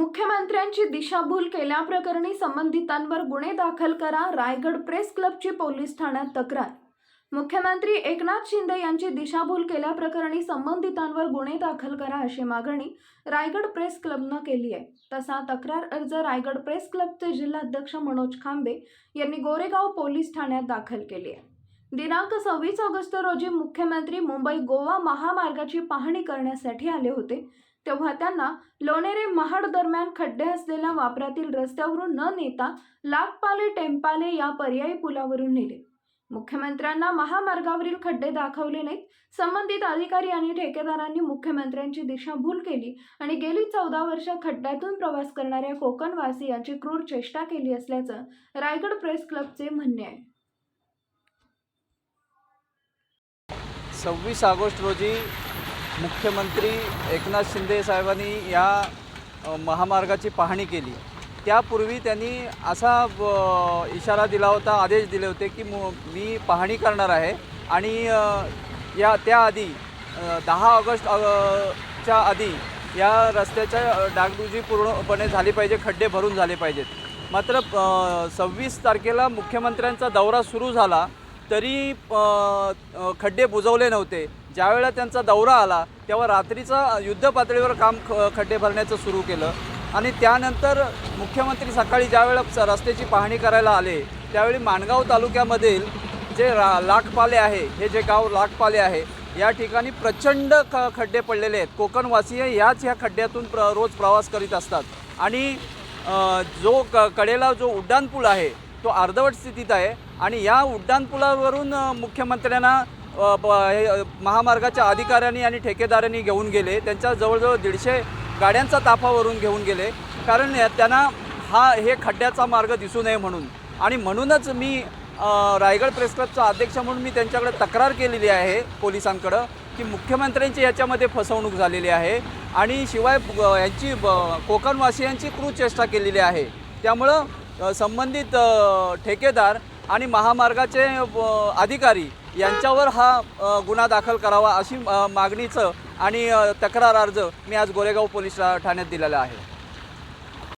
मुख्यमंत्र्यांची दिशाभूल केल्याप्रकरणी संबंधितांवर गुन्हे दाखल करा रायगड प्रेस क्लबची पोलीस ठाण्यात तक्रार. मुख्यमंत्री एकनाथ शिंदे यांची दिशाभूल केल्याप्रकरणी संबंधितांवर गुन्हे दाखल करा अशी मागणी रायगड प्रेस क्लबनं केली आहे. तसा तक्रार अर्ज रायगड प्रेस क्लबचे जिल्हाध्यक्ष मनोज खांबे यांनी गोरेगाव पोलीस ठाण्यात दाखल केली आहे. दिनांक सव्वीस ऑगस्ट रोजी मुख्यमंत्री मुंबई गोवा महामार्गाची पाहणी करण्यासाठी आले होते. तेव्हा त्यांना लोणेरे महाड दरम्यान खड्डे असलेल्या वापरातील रस्त्यावरून न नेता लागपाले टेम्पाले या पर्यायी पुलावरून नेले. मुख्यमंत्र्यांना महामार्गावरील खड्डे दाखवले नाहीत. संबंधित अधिकारी आणि ठेकेदारांनी मुख्यमंत्र्यांची दिशाभूल केली आणि गेली चौदा वर्ष खड्ड्यातून प्रवास करणाऱ्या कोकणवासियांची क्रूर चेष्टा केली असल्याचं रायगड प्रेस क्लबचे म्हणणे आहे. सव्वीस ऑगस्ट रोजी मुख्यमंत्री एकनाथ शिंदे साहेबांनी या महामार्गाची पाहणी केली. त्यापूर्वी त्यांनी असा इशारा दिला होता आदेश दिले होते की मी पाहणी करणार आहे आणि या त्याआधी दहा ऑगस्ट च्या आधी या रस्त्याच्या डागडुजी पूर्णपणे झाली पाहिजे खड्डे भरून झाले पाहिजेत. मात्र सव्वीस तारखेला मुख्यमंत्र्यांचा दौरा सुरू झाला तरी खड्डे बुजवले नव्हते. ज्यावेळेला त्यांचा दौरा आला तेव्हा रात्रीचा युद्ध पातळीवर काम ख खड्डे भरण्याचं सुरू केलं. आणि त्यानंतर मुख्यमंत्री सकाळी ज्यावेळेला रस्त्याची पाहणी करायला आले त्यावेळी माणगाव तालुक्यामधील जे रा लाखपाले आहे हे जे गाव लाखपाले आहे या ठिकाणी प्रचंड ख खड्डे पडलेले आहेत. कोकणवासीय याच ह्या खड्ड्यातून प्र रोज प्रवास करीत असतात. आणि जो क कडेला जो उड्डाणपूल आहे तो अर्धवट स्थितीत आहे. आणि या उड्डाणपुलावरून मुख्यमंत्र्यांना महामार्गाच्या अधिकाऱ्यांनी आणि ठेकेदारांनी घेऊन गेले. त्यांच्या जवळजवळ दीडशे गाड्यांचा ताफावरून घेऊन गेले. कारण त्यांना हा हे खड्ड्याचा मार्ग दिसू नये म्हणून. आणि म्हणूनच मी रायगड प्रेस क्लबचा अध्यक्ष म्हणून मी त्यांच्याकडे तक्रार केलेली आहे पोलिसांकडं की मुख्यमंत्र्यांची याच्यामध्ये फसवणूक झालेली आहे. आणि शिवाय यांची ब- कोकणवासियांची क्रूचेष्टा केलेली आहे. त्यामुळं संबंधित ठेकेदार आणि महामार्गाचे अधिकारी यांच्यावर हा गुन्हा दाखल करावा अशी मागणीचं आणि तक्रार अर्ज मी आज गोरेगाव पोलीस ठाण्यात दिलेला आहे.